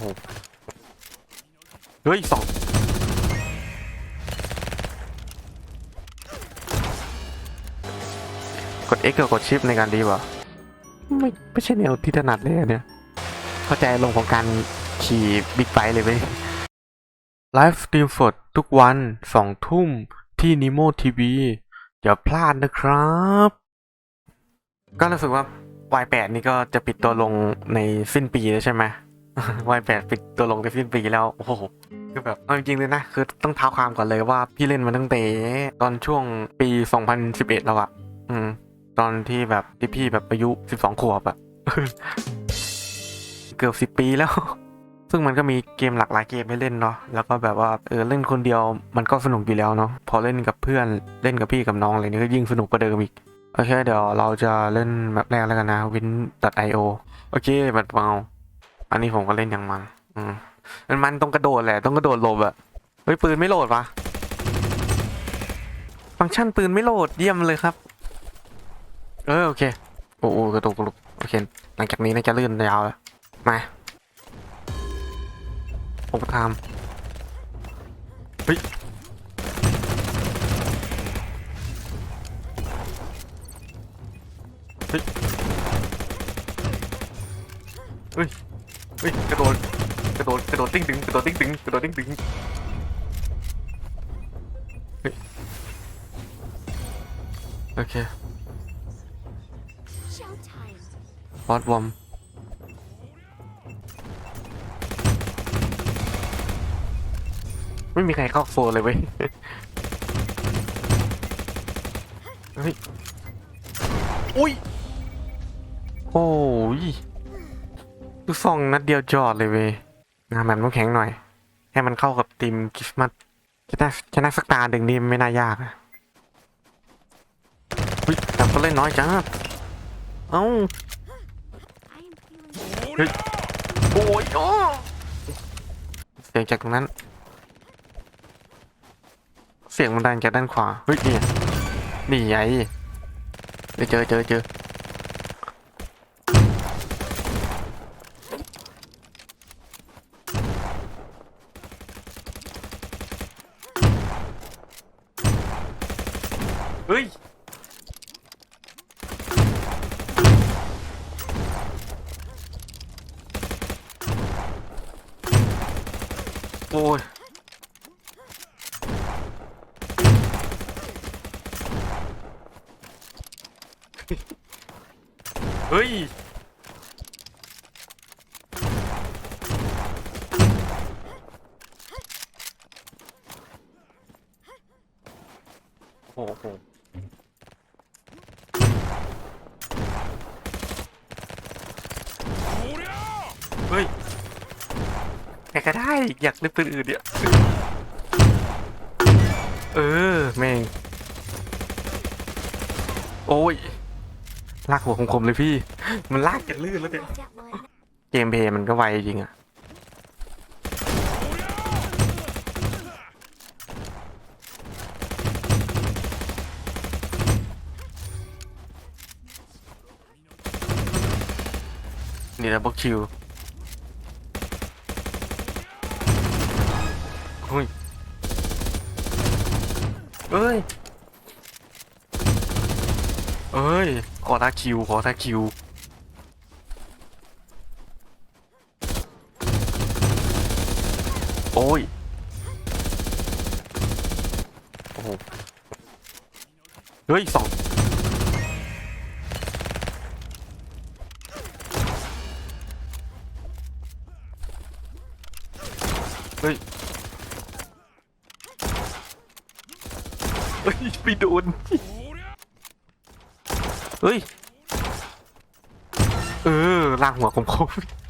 โหเฮ้ยสองกด X กับกดชิปในการดีวะไม่ไม่ใช่แนวที่ถนัดเลยอันเนี่ย เข้าใจลงของการขี่บิ๊กไบค์เลยเว้ยไลฟ์สตรีมสดทุกวันสองทุ่มที่นิโมทีวีอย่าพลาดนะครับ ก็รู้สึกว่า Y8 นี่ก็จะปิดตัวลงในสิ้นปีแล้วใช่ไหม Y8 ปิดตัวลงในสิ้นปีแล้ว โอ้โหคือแบบเอาจริงๆเลยนะ คือต้องเท้าความก่อนเลยว่าพี่เล่นมาตั้งแต่ตอนช่วงปี 2011 แล้วอะอืม ตอนที่แบบที่พี่แบบอายุ 12 ขวบอะเกือบสิบ10 ปีแล้ว ซึ่งมันก็มีเกมหลากหลายเกมให้เล่นเนาะแล้วก็แบบว่าเออเล่นคนเดียวมันก็สนุกอยู่แล้วเนาะพอเล่นกับเพื่อนเล่นกับพี่กับน้องอะไรนี่ก็ยิ่งสนุกกว่าเดิมอีกโอเคเดี๋ยวเราจะเล่นแบบแรกแล้วกันนะ win.io โอเคบัดเมา อันนี้ผมก็เล่นอย่างมัน อืมมันมันต้องกระโดดแหละ ต้องกระโดดหลบอะเฮ้ยปืนไม่โหลดวะฟังก์ชันปืนไม่โหลดเยี่ยมเลยครับ เออโอเค โอ้โหกระตุกกระตุกโอเค หลังจากนี้น่าจะลื่นยาวแล้ว มาผมทำเฮ้ยเฮ้ยเฮ้ย เฮ้ยกระโดดกระโดดกระโดดติ้งตึงกระโดดติ้งตึงกระโดดติ้งตึงโอเคบอสวอมไม่มีใครเข้าโฟนเลยเว้ยเฮ้ยอุ้ยโอ้ย ลูกซองนัดเดียวจอดเลยเว้ยงานมันต้องแข็งหน่อย ให้มันเข้ากับทีมคริสต์มาสชนะชนะสักตาดึงนี่ไม่น่ายากอะอุ้ยแต่ก็เล่นน้อยจังเอ้าเฮ้ยโอ้ยโอ้เสียงจากตรงนั้น เสียงมันดังจากด้านขวา เฮ้ยนี่ไงนี่ไงเจอเจอเจอ เฮ้ย โอ้ยเฮ้ย โอ้โห เฮ้ยใครก็ได้อยากเล่นปืนอื่นเนี่ยเออแม่งโอ้ยลากหัวคมๆเลยพี่ มันลากกันลื่นแล้วเนี่ยเกมเพย์มันก็ไวจริงอะนี่นะบ็อกคิว เฮ้ยเอ้ยเอ้ย ขอท่าคิว ขอท่าคิว โอ้ย โอ้โห เฮ้ยสองเฮ้ย เฮ้ยไปโดน เฮ้ย เออลากหัวคมๆ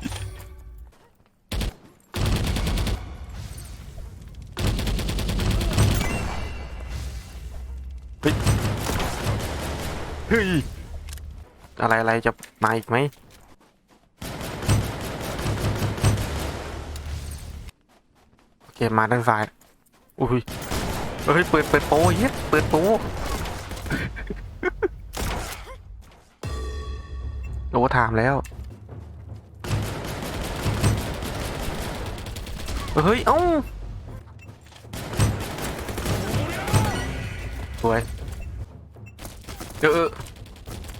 เฮ้ย เฮ้ย อะไรอะไรจะมาอีกไหมโอเคมาด้านซ้าย อุ้ย เฮ้ยเปิดเปิดโป้เฮ็ดเปิดโป้โอ้ถามแล้ว เฮ้ย เอ้าสวยเออเออ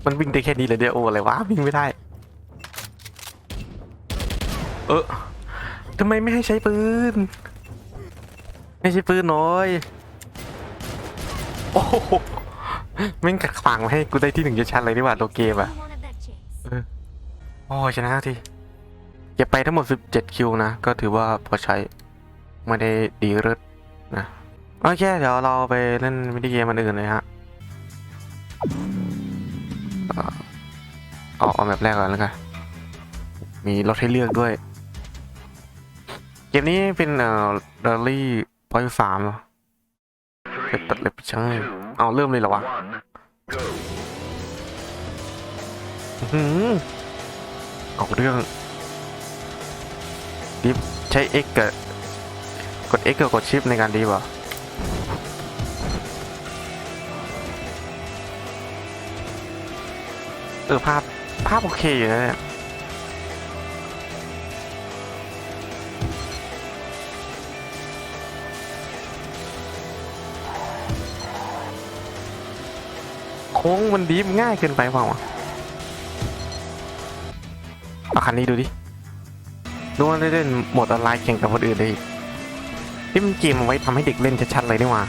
มันวิ่งได้แค่นี้เลยเดียวโอ้อะไรวะวิ่งไม่ได้ เออทำไมไม่ให้ใช้ปืน ไม่ใช่ปืนน้อย โอ้โหแม่งกัดขวางไม่ให้กูได้ที่หนึ่งชัดๆเลยดีกว่าตัวเกมอะ You wanted that chase. โอ้ชนะทีเก็บไปทั้งหมด 17 คิวนะ ก็ถือว่าพอใช้ ไม่ได้ดีเลิศนะ โอเค เดี๋ยวเราไปเล่นวิดีเกมมันอื่นเลยฮะเอาเอาแบบแรกก่อนแล้วกัน มีรถให้เลือกด้วย เกมนี้เป็นเอ่อเดลี่พอยสามเหรอ เก็บตัดเล็บใช่เอาเริ่มเลยเหรอวะอือหือเอาเรื่องดิฟใช้ X กับกด X กับกดชิปในการดีป่ะเออภาพภาพโอเคอยู่นะเนี่ย ค้งมันดีฟง่ายเกินไปเปล่าวะเอาคันนี้ดูดิดูว่าได้เล่นโหมดออนไลน์แข่งกับคนอื่นได้อีกนี่มันเกมเอาไว้ทำให้เด็กเล่นชัดๆเลยนี่หว่า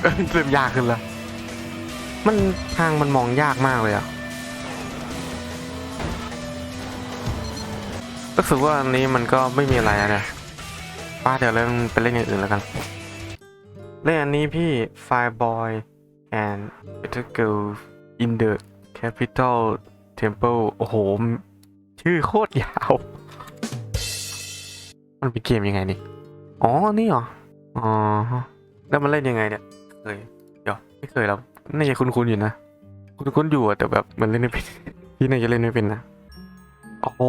เอ้ยเริ่มยากขึ้นแล้ว มันทางมันมองยากมากเลยอะรู้สึกว่าอันนี้มันก็ไม่มีอะไรอะเนี่ยป้าเดี๋ยวเล่นไปเล่นอย่างอื่นแล้วกัน เล่นอันนี้พี่ Fireboy and Better Girl in the Capital Temple โอ้โห ชื่อโคตรยาว มันเป็นเกมยังไงนี่ อ๋อ นี่เหรอ อ๋อ แล้วมันเล่นยังไงเนี่ย เคย เดี๋ยว ไม่เคยแล้วน่าจะคุ้นๆอยู่นะ คุ้นๆอยู่อะแต่แบบมันเล่นไม่เป็น พี่น่าจะเล่นไม่เป็นนะ โอ้โห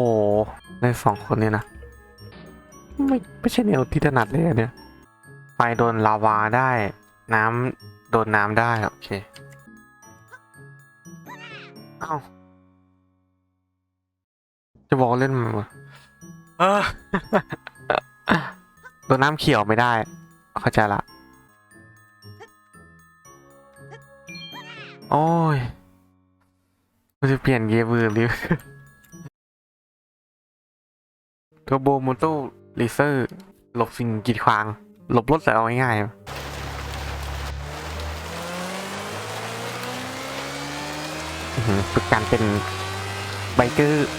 ได้สองคนเนี่ยนะ ไม่ ไม่ใช่แนวที่ถนัดเลยเนี่ย ไฟโดนลาวาได้ น้ำโดนน้ำได้ โอเค เอ้า จะบอกว่าเล่นมันวะเออโดนน้ำเขียวไม่ได้ เข้าใจละ โอ้ยมันจะเปลี่ยนเกมมือหรือเทอร์โบมอเตอร์เลเซอร์ หลบสิ่งกีดขวาง หลบรถแต่เอาง่ายๆฝึกการเป็นไบเกอร์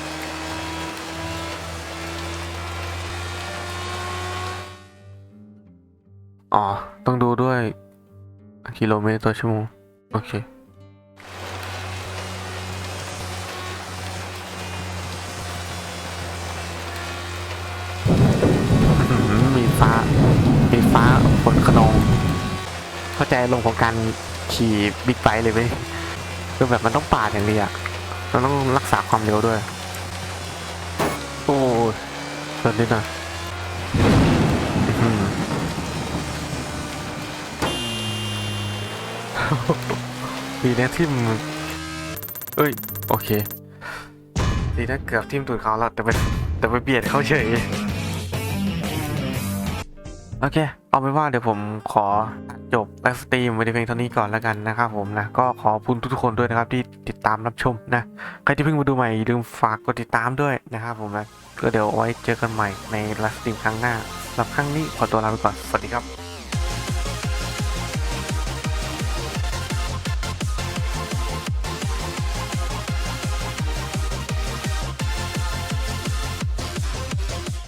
อ๋อ ต้องดูด้วยกิโลเมตรต่อชั่วโมง โอเคาใจลงของการขี่บิ๊กไบค์เลยไหมคือแบบมันต้องปาดอย่างเดียวมันต้องรักษาความเร็วด้วย โอ้ยเกินนิดหน่อยอื้อหือดีนะทิมเอ้ย โอเค ดีนะเกือบทิมตูดเขาแล้วแต่ไปแต่ไปเบียดเขาเฉย โอเค เอาเป็นว่าเดี๋ยวผมขอจบไลฟ์สตรีมไว้ในเพียงเท่านี้ก่อนแล้วกันนะครับผมนะก็ขอบคุณทุกๆคนด้วยนะครับที่ติดตามรับชมนะใครที่เพิ่งมาดูใหม่อย่าลืมฝากกดติดตามด้วยนะครับผมนะก็เดี๋ยวไว้เจอกันใหม่ในไลฟ์สตรีมครั้งหน้าสำหรับครั้งนี้ขอตัวลาไปก่อนสวัสดีครับ